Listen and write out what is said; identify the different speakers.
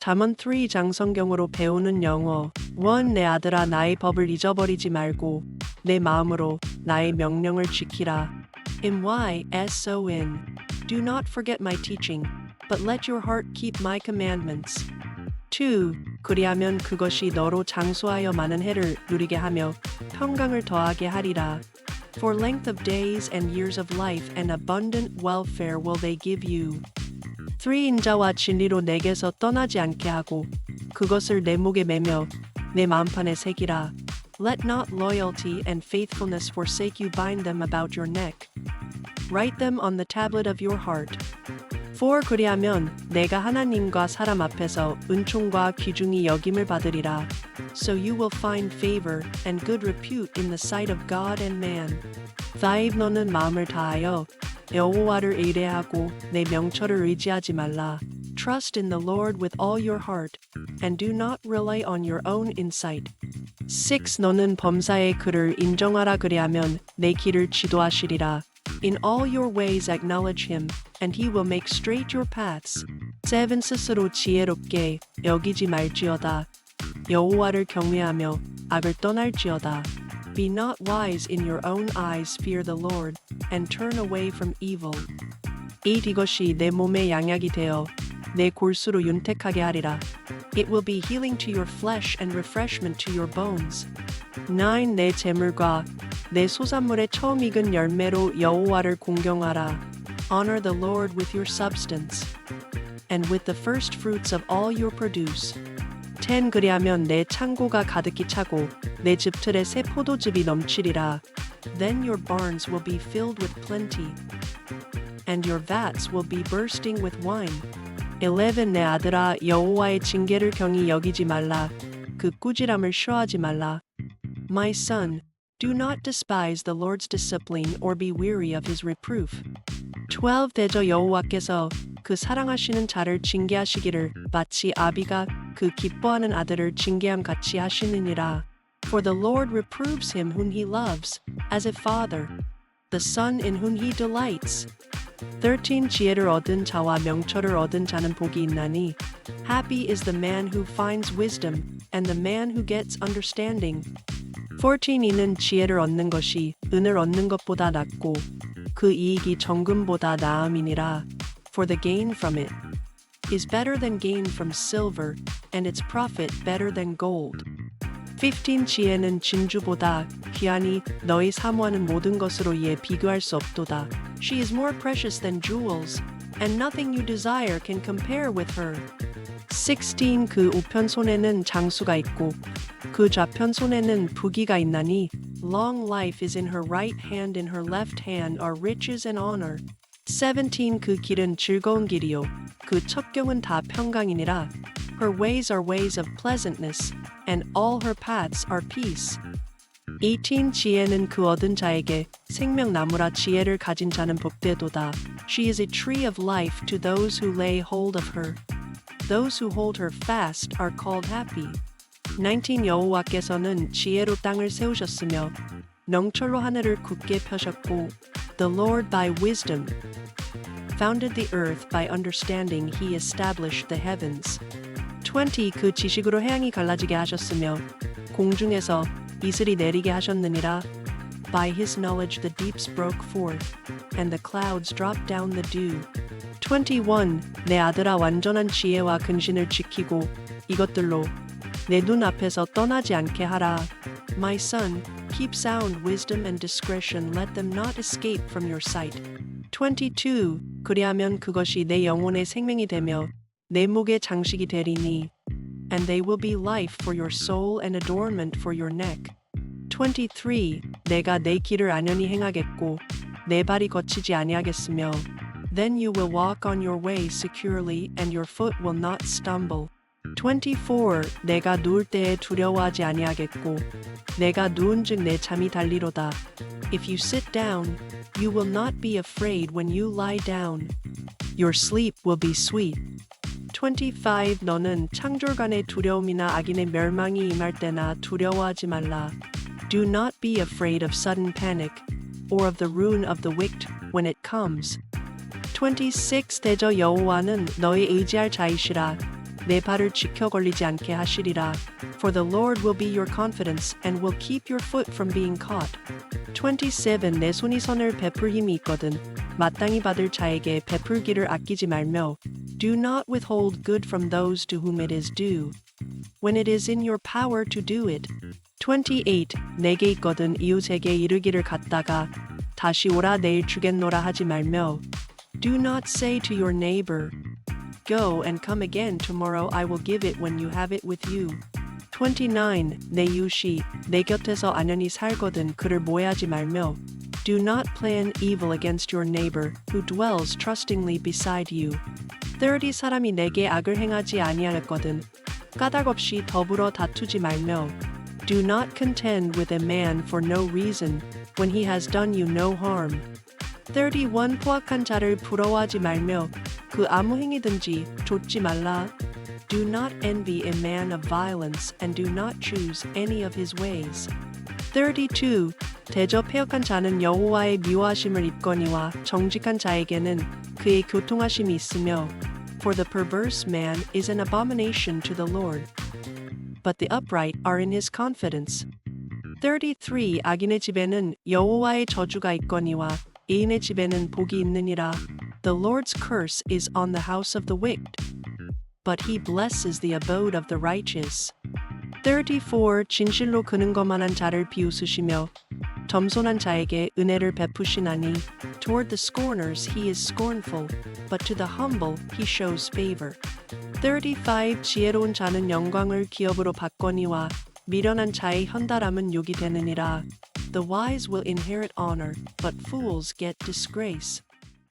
Speaker 1: 잠언 3장 성경으로 배우는 영어. 1. 내 아들아 나의 법을 잊어버리지 말고 내 마음으로 나의 명령을 지키라. In Y S O N. Do not forget my teaching, but let your heart keep my commandments. 2. 그리하면 그것이 너로 장수하여 많은 해를 누리게 하며 평강을 더하게 하리라. For length of days and years of life and abundant welfare will they give you. 3. 인자와 진리로 내게서 떠나지 않게 하고 그것을 내 목에 매며 내 마음판에 새기라. Let not loyalty and faithfulness forsake you bind them about your neck. Write them on the tablet of your heart. 4. 그리하면 내가 하나님과 사람 앞에서 은총과 귀중히 여김을 받으리라. So you will find favor and good repute in the sight of God and man. 5. 너는 마음을 다하여 여호와를 의뢰하고 내 명철을 의지하지 말라. Trust in the Lord with all your heart, and do not rely on your own insight. 6. 너는 범사의 그를 인정하라 그리하면 내 길을 지도하시리라. In all your ways acknowledge him, and he will make straight your paths. 7. 스스로 지혜롭게 여기지 말지어다. 여호와를 경외하며 악을 떠날지어다. Be not wise in your own eyes, fear the Lord, and turn away from evil. 8. 이것이 내 몸의 양약이 되어 내 골수로 윤택하게 하리라. It will be healing to your flesh and refreshment to your bones. 9. 내 재물과 내 소산물의 처음 익은 열매로 여호와를 공경하라. Honor the Lord with your substance, and with the first fruits of all your produce. 10. 그리하면 내 창고가 가득히 차고 내 집틀에 새 포도즙이 넘치리라. Then your barns will be filled with plenty, and your vats will be bursting with wine. 11. 내 아들아 여호와의 징계를 경히 여기지 말라. 그 꾸지람을 싫어하지 말라. My son, do not despise the Lord's discipline or be weary of his reproof. 12. 대저 여호와께서 그 사랑하시는 자를 징계하시기를 마치 아비가 그 기뻐하는 아들을 징계함 같이 하시느니라. For the Lord reproves him whom he loves, as a father, the son in whom he delights. 13. 지혜를 얻은 자와 명철을 얻은 자는 복이 있나니 Happy is the man who finds wisdom and the man who gets understanding. 14. 이는 지혜를 얻는 것이 은을 얻는 것보다 낫고 그 이익이 정금보다 나음이니라. For the gain from it is better than gain from silver and its profit better than gold. 15. 지혜는 진주보다 귀하니 너희 사모하는 모든 것으로 이에 비교할 수 없도다. She is more precious than jewels, and nothing you desire can compare with her. 16. 그 우편 손에는 장수가 있고 그 좌편 손에는 부귀가 있나니 Long life is in her right hand in her left hand are riches and honor. 17. 그 길은 즐거운 길이요 그 첩경은 다 평강이니라. Her ways are ways of pleasantness, and all her paths are peace. 18. 지혜는 그 얻은 자에게 생명나무라 지혜를 가진 자는 복되도다. She is a tree of life to those who lay hold of her. Those who hold her fast are called happy. 19. 여호와께서는 지혜로 땅을 세우셨으며 명철로 하늘을 굳게 펴셨고 The Lord by wisdom founded the earth by understanding he established the heavens. 20. 그 지식으로 해양이 갈라지게 하셨으며 공중에서 이슬이 내리게 하셨느니라 By his knowledge the deeps broke forth and the clouds dropped down the dew. 21. 내 아들아 완전한 지혜와 근신을 지키고 이것들로 내 눈 앞에서 떠나지 않게 하라. My son, keep sound wisdom and discretion, let them not escape from your sight. 22. 그리하면 그것이 내 영혼의 생명이 되며 내 목의 장식이 되리니 and they will be life for your soul and adornment for your neck. 23. 내가 내 길을 안연히 행하겠고 내 발이 거치지 아니하겠으며 then you will walk on your way securely and your foot will not stumble. 24. 내가 누울 때에 두려워하지 아니하겠고 내가 누운즉 내 잠이 달리로다. If you sit down, you will not be afraid when you lie down. Your sleep will be sweet. 25. 너는 창졸간의 두려움이나 악인의 멸망이 임할 때나 두려워하지 말라. Do not be afraid of sudden panic or of the ruin of the wicked when it comes. 26. 대저 여호와는 너희 의지할 자이시라. 내 발을 지켜 걸리지 않게 하시리라. For the Lord will be your confidence and will keep your foot from being caught. 27. 내 손이 선을 베풀 힘이 있거든. 마땅히 받을 자에게 베풀기를 아끼지 말며 Do not withhold good from those to whom it is due. When it is in your power to do it. 28. 내게 있거든 이웃에게 이르기를 갔다가 다시 오라 내일 주겠노라 하지 말며 Do not say to your neighbor Go and come again tomorrow I will give it when you have it with you. 29. 내 이웃이 내 곁에서 안연히 살거든 그를 모해하지 말며 Do not plan evil against your neighbor who dwells trustingly beside you. 30. 사람이 내게 악을 행하지 아니하였거든 까닭 없이 더불어 다투지 말며 Do not contend with a man for no reason when he has done you no harm. 31. 포악한 자를 부러워하지 말며 그 아무 행위든지 좇지 말라. Do not envy a man of violence and do not choose any of his ways. 32. 대저 폐역한 자는 여호와의 미워하심을 입거니와 정직한 자에게는 그의 교통하심이 있으며 For the perverse man is an abomination to the Lord. But the upright are in his confidence. 33. 악인의 집에는 여호와의 저주가 있거니와 의인의 집에는 복이 있느니라. The Lord's curse is on the house of the wicked, but he blesses the abode of the righteous. 34. 진실로 근은거만한 자를 비웃으시며 겸손한 자에게 은혜를 베푸시나니 Toward the scorners he is scornful, but to the humble he shows favor. 35. 지혜로운 자는 영광을 기업으로 받거니와 미련한 자의 현달함은 욕이 되느니라. The wise will inherit honor, but fools get disgrace.